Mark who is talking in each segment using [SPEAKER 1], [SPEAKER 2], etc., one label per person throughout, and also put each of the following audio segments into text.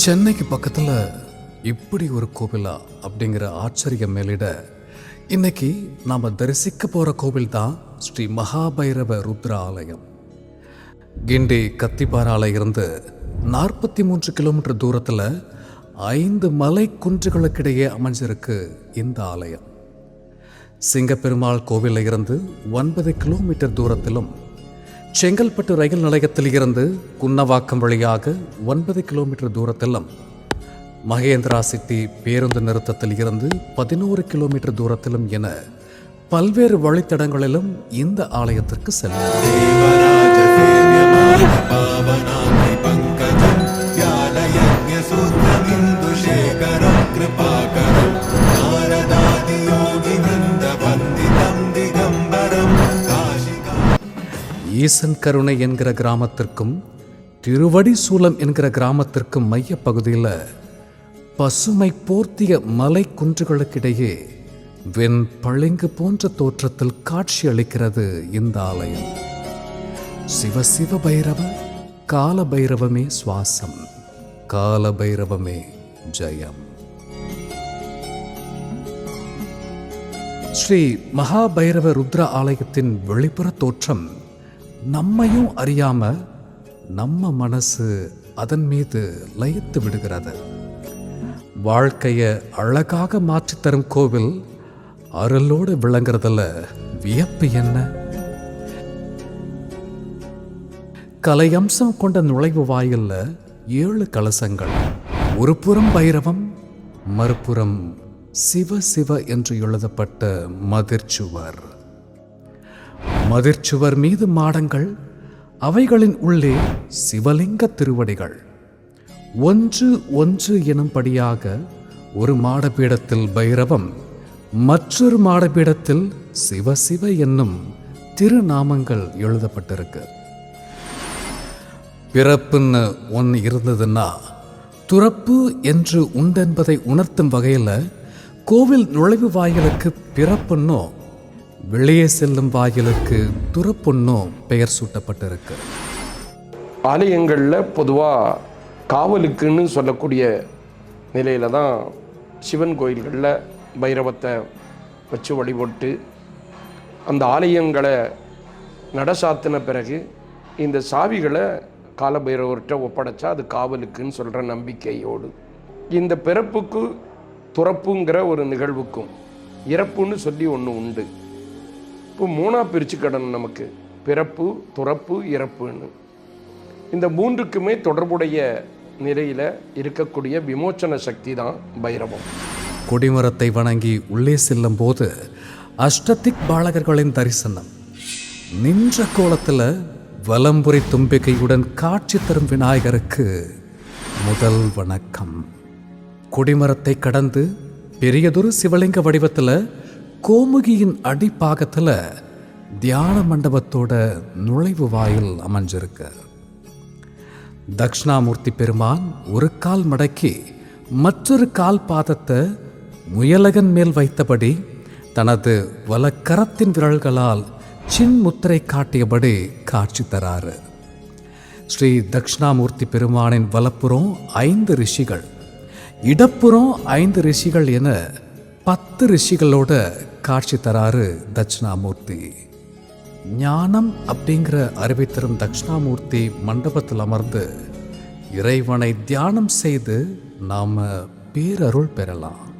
[SPEAKER 1] சென்னைக்கு பக்கத்தில் இப்படி ஒரு கோவிலா அப்படிங்கிற ஆச்சரியம் மேலிட இன்னைக்கு நாம் தரிசிக்க போகிற கோவில் தான் ஸ்ரீ மகாபைரவ ருத்ர ஆலயம் கிண்டி கத்திப்பாரால இருந்து நாற்பத்தி மூன்று கிலோமீட்டர் தூரத்தில் ஐந்து மலை குன்றுகளுக்கிடையே அமைஞ்சிருக்கு இந்த ஆலயம். சிங்கப்பெருமாள் கோவிலில் இருந்து ஒன்பது கிலோமீட்டர் தூரத்திலும் செங்கல்பட்டு ரயில் நிலையத்தில் இருந்து குன்னவாக்கம் வழியாக ஒன்பது கிலோமீட்டர் தூரத்திலும் மகேந்திரா சிட்டி பேருந்து நிறுத்தத்தில் இருந்து பதினோரு கிலோமீட்டர் தூரத்திலும் என பல்வேறு வழித்தடங்களிலும் இந்த ஆலயத்திற்கு செல்லும். ஈசன் கருணை என்கிற கிராமத்திற்கும் திருவடி சூலம் என்கிற கிராமத்திற்கும் மைய பகுதியில் பசுமை போர்த்திய மலை குன்றுகளுக்கிடையே வெண் பளிங்கு போன்ற தோற்றத்தில் காட்சி அளிக்கிறது இந்த ஆலயம். சிவ சிவ பைரவ கால பைரவமே சுவாசம் கால பைரவமே ஜயம். ஸ்ரீ மகாபைரவ ருத்ர ஆலயத்தின் வெளிப்புற தோற்றம் நம்மையும் அறியாம நம்ம மனசு அதன் மீது லயித்து விடுகிறது. வாழ்க்கைய அழகாக மாற்றித் தரும் கோவில் அருளோடு விளங்குறதுல வியப்பு என்ன? கலையம்சம் கொண்ட நுழைவு வாயில்ல ஏழு கலசங்கள். ஒரு புறம் பைரவம் மறுபுறம் சிவ சிவ என்று எழுதப்பட்ட மதிர்ச்சுவர். மதிர்ச்சுவர் மீது மாடங்கள் அவைகளின் உள்ளே சிவலிங்க திருவடிகள். ஒன்று ஒன்று எனும்படியாக ஒரு மாடபீடத்தில் பைரவம் மற்றொரு மாடபீடத்தில் சிவ சிவ என்னும் திருநாமங்கள் எழுதப்பட்டிருக்கு. பிறப்புன்னு ஒன்று இருந்ததுன்னா துறப்பு என்று உண்டென்பதை உணர்த்தும் வகையில் கோவில் நுழைவு வாயிலுக்கு பிறப்புன்னோ வெளியே செல்லும் வாயிலுக்கு துறப்புன்னோ பெயர் சூட்டப்பட்டிருக்கு.
[SPEAKER 2] ஆலயங்களில் பொதுவாக காவலுக்குன்னு சொல்லக்கூடிய நிலையில் தான் சிவன் கோயில்களில் பைரவத்தை வச்சு வழிபட்டு அந்த ஆலயங்களை நடசாத்தின பிறகு இந்த சாவிகளை காலபைரவர்கிட்ட ஒப்படைச்சா அது காவலுக்குன்னு சொல்கிற நம்பிக்கையோடு. இந்த பிறப்புக்கு துறப்புங்கிற ஒரு நிகழ்வுக்கும் இறப்புன்னு சொல்லி ஒன்று உண்டு. இப்போ மூணாக பிரித்து கடணும் நமக்கு. பிறப்பு துறப்பு இறப்புன்னு. இந்த மூன்றுக்குமே தொடர்புடைய நிலையில் இருக்கக்கூடிய விமோச்சன சக்தி தான் பைரவம்.
[SPEAKER 1] கொடிமரத்தை வணங்கி உள்ளே செல்லும் போது அஷ்டதிக் பாலகர்களின் தரிசனம். நின்ற கோலத்தில் வலம்புரி தும்பிக்கையுடன் காட்சி தரும் விநாயகருக்கு முதல் வணக்கம். கொடிமரத்தை கடந்து பெரியதொரு சிவலிங்க வடிவத்தில் கோமுகியின் அடிப்பாகத்தில் தியான மண்டபத்தோட நுழைவு வாயில் அமைஞ்சிருக்கு. தக்ஷணாமூர்த்தி பெருமான் ஒரு கால் மடக்கி மற்றொரு கால் பாதத்தை முயலகன் மேல் வைத்தபடி தனது வலக்கரத்தின் விரல்களால் சின் முத்திரை காட்டியபடி காட்சி தராரு ஸ்ரீ தக்ஷணாமூர்த்தி பெருமானின் வலப்புறம் ஐந்து ரிஷிகள் இடப்புறம் ஐந்து ரிஷிகள் என பத்து ரிஷிகளோட காட்சி தராரு தட்சிணாமூர்த்தி. ஞானம் அப்படிங்கிற அறிவை தரும் தட்சிணாமூர்த்தி மண்டபத்தில் அமர்ந்து இறைவனை தியானம் செய்து நாம் பேரருள் பெறலாம்.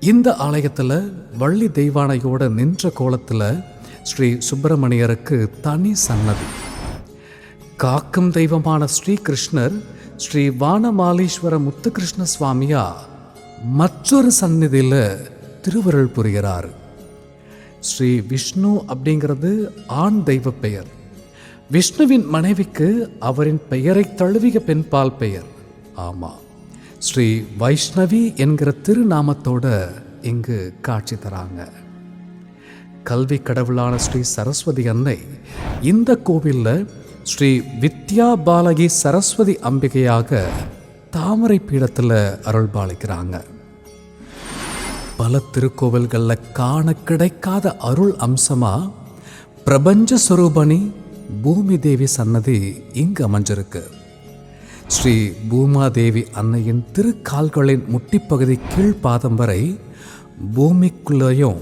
[SPEAKER 1] இந்த ஆலயத்தில் வள்ளி தெய்வானையோட நின்ற கோலத்தில் ஸ்ரீ சுப்பிரமணியருக்கு தனி சன்னதி. காக்கும் தெய்வமான ஸ்ரீ கிருஷ்ணர் ஸ்ரீ வானமாலீஸ்வர முத்துகிருஷ்ண சுவாமியா மற்றொரு சந்நிதியில் திருவருள் புரிகிறார். ஸ்ரீ விஷ்ணு அப்படிங்கிறது ஆண் தெய்வ பெயர். விஷ்ணுவின் மனைவிக்கு அவரின் பெயரை தழுவிய பெண்பால் பெயர். ஆமா. ஸ்ரீ வைஷ்ணவி என்கிற திருநாமத்தோட இங்கு காட்சி தராங்க. கல்வி கடவுளான ஸ்ரீ சரஸ்வதி அன்னை இந்த கோவிலில் ஸ்ரீ வித்யா பாலகி சரஸ்வதி அம்பிகையாக தாமரை பீடத்தில் அருள்பாலிக்கிறாங்க. பல திருக்கோவில்களில் காண கிடைக்காத அருள் அம்சமாக பிரபஞ்ச சுரூபணி பூமி தேவி சன்னதி இங்கு அமைஞ்சிருக்கு. ஸ்ரீ பூமாதேவி அன்னையின் திருக்கால்களின் முட்டிப்பகுதி கீழ்ப்பாதம் வரை பூமிக்குள்ளேயும்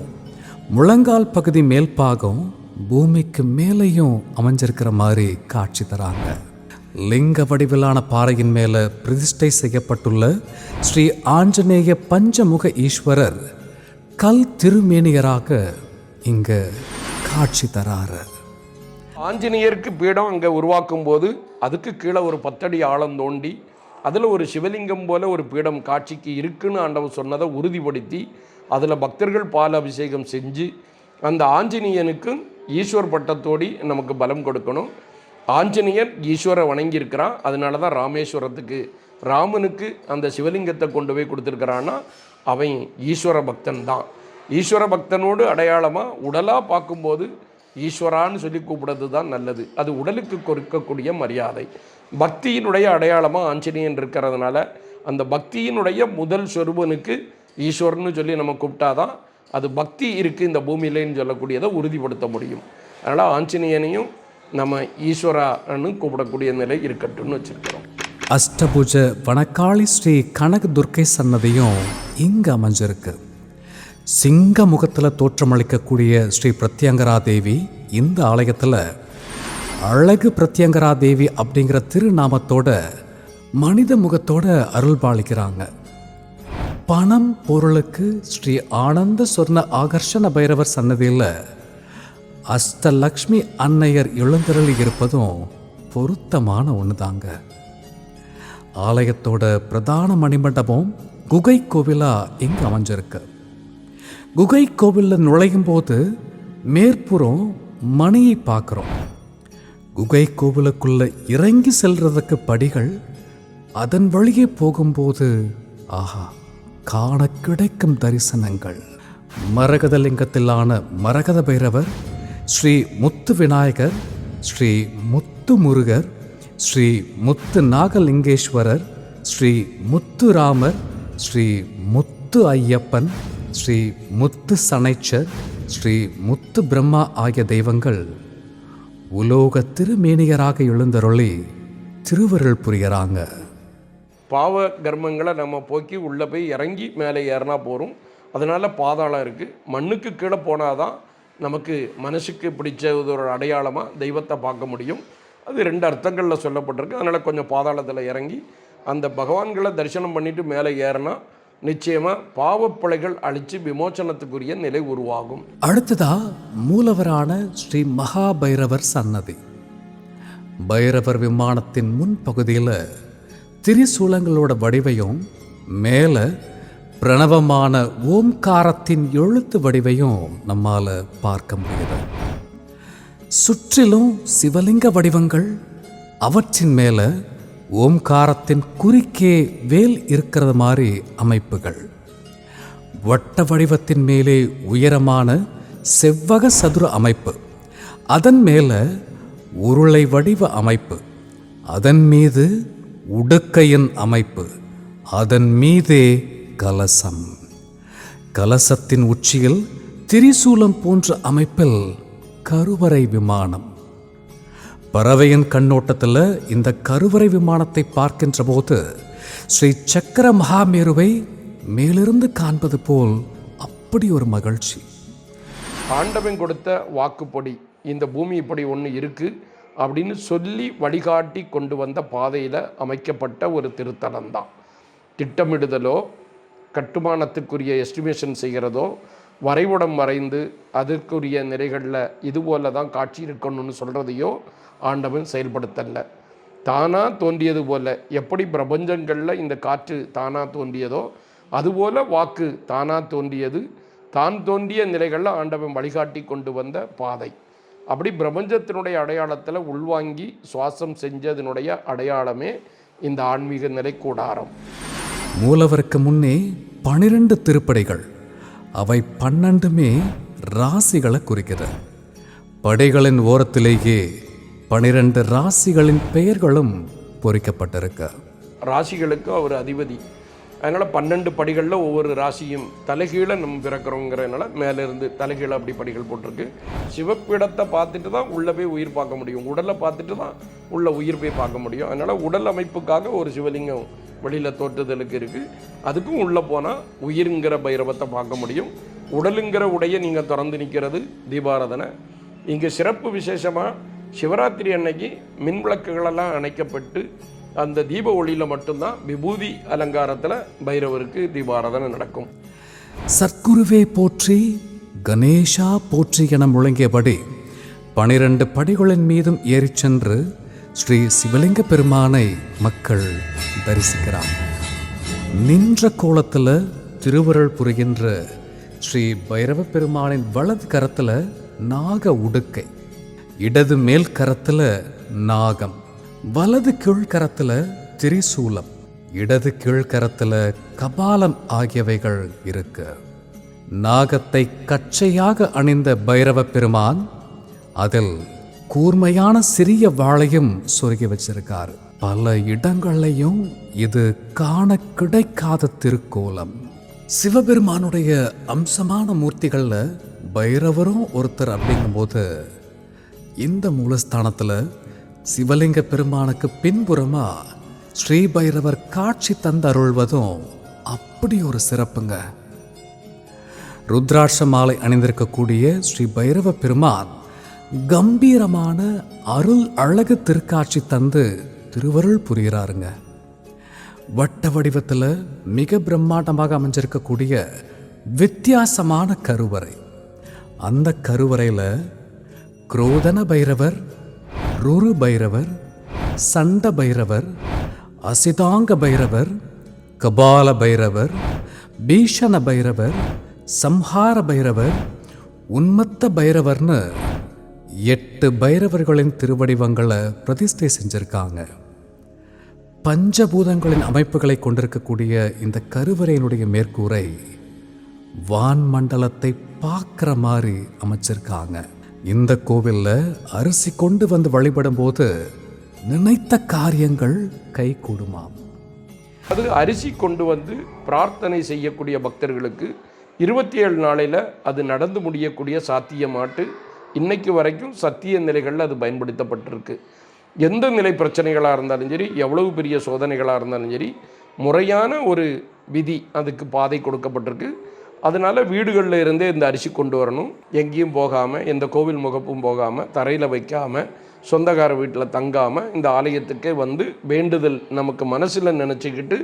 [SPEAKER 1] முழங்கால் பகுதி மேல்பாகம் பூமிக்கு மேலேயும் அமைஞ்சிருக்கிற மாதிரி காட்சி தராங்க. லிங்க வடிவிலான பாறையின் மேலே பிரதிஷ்டை செய்யப்பட்டுள்ள ஸ்ரீ ஆஞ்சநேய பஞ்சமுக ஈஸ்வரர் கல் திருமேனியராக இங்க காட்சி தராரு
[SPEAKER 2] ஆஞ்சநேயருக்கு பீடம் அங்கே உருவாக்கும் போது அதுக்கு கீழே ஒரு பத்தடி ஆழம் தோண்டி அதில் ஒரு சிவலிங்கம் போல ஒரு பீடம் காட்சிக்கு இருக்குன்னு ஆண்டவர் சொன்னதை உறுதிப்படுத்தி அதில் பக்தர்கள் பால் அபிஷேகம் செஞ்சு அந்த ஆஞ்சநேயனுக்கு ஈஸ்வர் பட்டத்தோடி நமக்கு பலம் கொடுக்கணும். ஆஞ்சநேயர் ஈஸ்வரை வணங்கியிருக்கிறான். அதனால தான் ராமேஸ்வரத்துக்கு ராமனுக்கு அந்த சிவலிங்கத்தை கொண்டு போய் கொடுத்துருக்கிறான்னா அவன் ஈஸ்வர பக்தன் தான். ஈஸ்வர பக்தனோடு அடையாளமாக உடலாக பார்க்கும்போது ஈஸ்வரான்னு சொல்லி கூப்பிடுறது தான் நல்லது. அது உடலுக்கு கொடுக்கக்கூடிய மரியாதை. பக்தியினுடைய அடையாளமாக ஆஞ்சநேயன் இருக்கிறதுனால அந்த பக்தியினுடைய முதல் சொருபனுக்கு ஈஸ்வரன்னு சொல்லி நம்ம கூப்பிட்டாதான் அது பக்தி இருக்குது இந்த பூமியிலேன்னு சொல்லக்கூடியதை உறுதிப்படுத்த முடியும். அதனால் ஆஞ்சநேயனையும் நம்ம ஈஸ்வரான்னு கூப்பிடக்கூடிய நிலை இருக்கட்டும்னு வச்சுருக்கிறோம்.
[SPEAKER 1] அஷ்டபுஜ வனக்காளி ஸ்ரீ கனக துர்க்கை சன்னதியும் இங்கே அமைஞ்சிருக்கு. சிங்க முகத்தில் தோற்றமளிக்கக்கூடிய ஸ்ரீ பிரத்யங்கரா தேவி இந்த ஆலயத்தில் அழகு பிரத்யங்கரா தேவி அப்படிங்கிற திருநாமத்தோட மனித முகத்தோட அருள் பாலிக்கிறாங்க பணம் பொருளுக்கு ஸ்ரீ ஆனந்த சொர்ண ஆகர்ஷண பைரவர் சன்னதியில் அஷ்டலக்ஷ்மி அன்னையர் எழுந்தருளி இருப்பதும் பொருத்தமான ஒன்று தாங்க ஆலயத்தோட பிரதான மணிமண்டபம் குகை கோவிலா இங்கு அமைஞ்சிருக்கு. குகை கோவிலில் நுழையும் போது மேற்புறம் மணியை பார்க்குறோம். குகை கோவிலுக்குள்ள இறங்கி செல்றதுக்கு படிகள் அதன் வழியே போகும்போது ஆஹா காண கிடைக்கும் தரிசனங்கள். மரகத லிங்கத்திலான மரகத பைரவர் ஸ்ரீ முத்து விநாயகர் ஸ்ரீ முத்து முருகர் ஸ்ரீ முத்து நாகலிங்கேஸ்வரர் ஸ்ரீ முத்து ராமர் ஸ்ரீ முத்து ஐயப்பன் ஸ்ரீ முத்து சனைச்சர் ஸ்ரீ முத்து பிரம்மா ஆகிய தெய்வங்கள் உலோக திருமேனியராக எழுந்தருளி திருவருள் புரிகிறாங்க.
[SPEAKER 2] பாவ கர்மங்களை நம்ம போக்கி உள்ளே போய் இறங்கி மேலே ஏறினா போகிறோம் அதனால் பாதாளம் இருக்குது மண்ணுக்கு கீழே போனால் தான் நமக்கு மனசுக்கு பிடிச்ச ஒரு அடையாளமாக தெய்வத்தை பார்க்க முடியும். அது ரெண்டு அர்த்தங்களில் சொல்லப்பட்டிருக்கு. அதனால் கொஞ்சம் பாதாளத்தில் இறங்கி அந்த பகவான்களை தரிசனம் பண்ணிவிட்டு மேலே ஏறினா நிச்சயமாக பாவப்பிழைகள் அழித்து விமோச்சனத்துக்குரிய நிலை உருவாகும்.
[SPEAKER 1] அடுத்ததா மூலவரான ஸ்ரீ மகாபைரவர் சன்னதி. பைரவர் விமானத்தின் முன் பகுதியில் திரிசூலங்களோட வடிவையும் மேலே பிரணவமான ஓம்காரத்தின் எழுத்து வடிவையும் நம்மால பார்க்க முடியுது. சுற்றிலும் சிவலிங்க வடிவங்கள் அவற்றின் மேலே ஓம்காரத்தின் குறுக்கே வேல் இருக்கிறது மாதிரி அமைப்புகள். வட்ட வடிவத்தின் மேலே உயரமான செவ்வக சதுர அமைப்பு. அதன் மேலே உருளை வடிவ அமைப்பு. அதன் மீது உடுக்கையின் அமைப்பு. அதன் மீதே கலசம். கலசத்தின் உச்சியில் திரிசூலம் போன்ற அமைப்பில் கருவறை விமானம். பறவையின் கண்ணோட்டத்தில் இந்த கருவறை விமானத்தை பார்க்கின்ற போது ஸ்ரீ சக்கர மகாமேருவை மேலிருந்து காண்பது போல் அப்படி ஒரு மகிழ்ச்சி.
[SPEAKER 2] ஆண்டவன் கொடுத்த வாக்குப்படி இந்த பூமி இப்படி ஒன்று இருக்குது அப்படின்னு சொல்லி வழிகாட்டி கொண்டு வந்த பாதையில் அமைக்கப்பட்ட ஒரு திருத்தலம் தான் திட்டமிடுதலோ கட்டுமானத்துக்குரிய எஸ்டிமேஷன் செய்கிறதோ வரைபடம் வரைந்து அதற்குரிய நிலைகளில் இதுபோல தான் காட்சி இருக்கணும்னு சொல்கிறதையோ ஆண்டவன் செயல்படுத்தல. தானாக தோன்றியது போல எப்படி பிரபஞ்சங்களில் இந்த காற்று தானாக தோன்றியதோ அதுபோல வாக்கு தானாக தோன்றியது தான் தோன்றிய நிலைகளில் ஆண்டவன் வழிகாட்டி கொண்டு வந்த பாதை. அப்படி பிரபஞ்சத்தினுடைய அடையாளத்தில் உள்வாங்கி சுவாசம் செஞ்சதனுடைய அடையாளமே இந்த ஆன்மீக நிலை கூடாரம்
[SPEAKER 1] மூலவருக்கு முன்னே பனிரெண்டு திருப்படைகள். அவை பன்னெண்டுமே ராசிகளை குறிக்கிறது படைகளின் ஓரத்திலேயே பனிரெண்டு ராசிகளின் பெயர்களும் பொறிக்கப்பட்டிருக்கு.
[SPEAKER 2] ராசிகளுக்கு அவர் அதிபதி. அதனால் பன்னெண்டு படிகளில் ஒவ்வொரு ராசியும் தலைகீழ நம்ம பிறக்கிறோங்கிறதுனால மேலேருந்து தலைகீழ அப்படி படிகள் போட்டிருக்கு. சிவப்பிடத்தை பார்த்துட்டு தான் உள்ளே போய் உயிர் பார்க்க முடியும். உடலை பார்த்துட்டு தான் உள்ள உயிர் போய் பார்க்க முடியும். அதனால் உடல் அமைப்புக்காக ஒரு சிவலிங்கம் வெளியில் தோற்றுதலுக்கு இருக்குது அதுக்கும் உள்ளே போனால் உயிருங்கிற பைரவத்தை பார்க்க முடியும். உடலுங்கிற உடைய நீங்கள் திறந்து நிற்கிறது தீபாராதனை. இங்கே சிறப்பு விசேஷமாக சிவராத்திரி அன்னைக்கு மின் விளக்குகளெல்லாம் அணைக்கப்பட்டு அந்த தீப ஒளியில் மட்டும்தான் விபூதி அலங்காரத்தில் பைரவருக்கு தீபாராதனை நடக்கும்.
[SPEAKER 1] சத்குருவே போற்றி கணேஷா போற்றி என முழங்கியபடி பனிரெண்டு படிகளின் மீதும் ஏறிச் சென்று ஸ்ரீ சிவலிங்க பெருமானை மக்கள் தரிசிக்கிறாங்க நின்ற கோலத்தில் திருவருள் புரிகின்ற ஸ்ரீ பைரவ பெருமானின் வலது கரத்தில் நாக உடுக்கை இடது மேல் கரத்தில் நாகம் வலது கீழ்கரத்தில் திரிசூலம் இடது கீழ்கரத்தில் கபாலம் ஆகியவைகள் இருக்கு. நாகத்தை கச்சையாக அணிந்த பைரவ பெருமான் அதில் கூர்மையான சிறிய வாழையும் சொருகி வச்சிருக்காரு. பல இடங்கள்லையும் இது காண கிடைக்காத திருக்கோலம். சிவபெருமானுடைய அம்சமான மூர்த்திகள்ல பைரவரும் ஒருத்தர் அப்படிங்கும்போது இந்த மூலஸ்தானத்துல சிவலிங்க பெருமானுக்கு பின்புறமா ஸ்ரீ பைரவர் காட்சி தந்தருள்வதும் அப்படி ஒரு சிறப்புங்க. ருத்ராட்ச மாலை அணிந்திருக்கக்கூடிய ஸ்ரீ பைரவ பெருமான் கம்பீரமான அருள் அழகு திருக்காட்சி தந்து திருவருள் புரிகிறாருங்க. வட்ட வடிவத்தில் மிக பிரம்மாண்டமாக அமைஞ்சிருக்கக்கூடிய வித்தியாசமான கருவறை. அந்த கருவறையில் குரோதன பைரவர் ருரு பைரவர் சண்ட பைரவர் அசிதாங்க பைரவர் கபால பைரவர் பீஷண பைரவர் சம்ஹார பைரவர் உன்மத்த பைரவர்னு எட்டு பைரவர்களின் திருவடிவங்களை பிரதிஷ்டை செஞ்சுருக்காங்க. பஞ்சபூதங்களின் அமைப்புகளை கொண்டிருக்கக்கூடிய இந்த கருவறையினுடைய மேற்கூரை வான் மண்டலத்தை பார்க்குற மாதிரி அமைச்சிருக்காங்க. இந்த கோவிலில் அரிசி கொண்டு வந்து வழிபடும் போது நினைத்த காரியங்கள் கை கூடுமாம்
[SPEAKER 2] அது அரிசி கொண்டு வந்து பிரார்த்தனை செய்யக்கூடிய பக்தர்களுக்கு இருபத்தி ஏழு நாளையில் அது நடந்து முடியக்கூடிய சாத்தியமாட்டு இன்றைக்கு வரைக்கும் சத்திய நிலைகளில் அது பயன்படுத்தப்பட்டிருக்கு. எந்த நிலை பிரச்சனைகளாக இருந்தாலும் சரி எவ்வளவு பெரிய சோதனைகளாக இருந்தாலும் சரி முறையான ஒரு விதி அதுக்கு பாதை கொடுக்கப்பட்டிருக்கு. அதனால் வீடுகளில் இருந்தே இந்த அரிசி கொண்டு வரணும். எங்கேயும் போகாமல் எந்த கோவில் முகப்பும் போகாமல் தரையில் வைக்காமல் சொந்தக்கார வீட்டில் தங்காமல் இந்த ஆலயத்துக்கே வந்து வேண்டுதல் நமக்கு மனசில் நினச்சிக்கிட்டு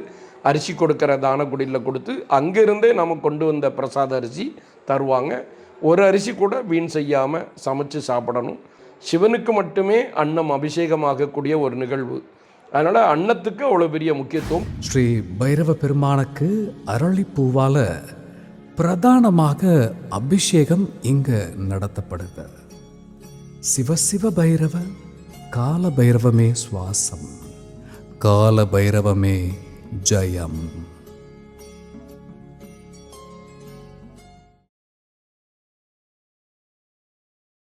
[SPEAKER 2] அரிசி கொடுக்குற தானக்குடியில் கொடுத்து அங்கேருந்தே நம்ம கொண்டு வந்த பிரசாத அரிசி தருவாங்க. ஒரு அரிசி கூட வீண் செய்யாமல் சமைச்சு சாப்பிடணும். சிவனுக்கு மட்டுமே அன்னம் அபிஷேகமாகக்கூடிய ஒரு நிகழ்வு. அதனால் அன்னத்துக்கு அவ்வளோ பெரிய முக்கியத்துவம்.
[SPEAKER 1] ஸ்ரீ பைரவ பெருமானுக்கு அரளிப்பூவால் பிரதானமாக அபிஷேகம் இங்கு நடத்தப்படுது. சிவ சிவ பைரவ கால பைரவமே சுவாசம். கால பைரவமே ஜெயம்.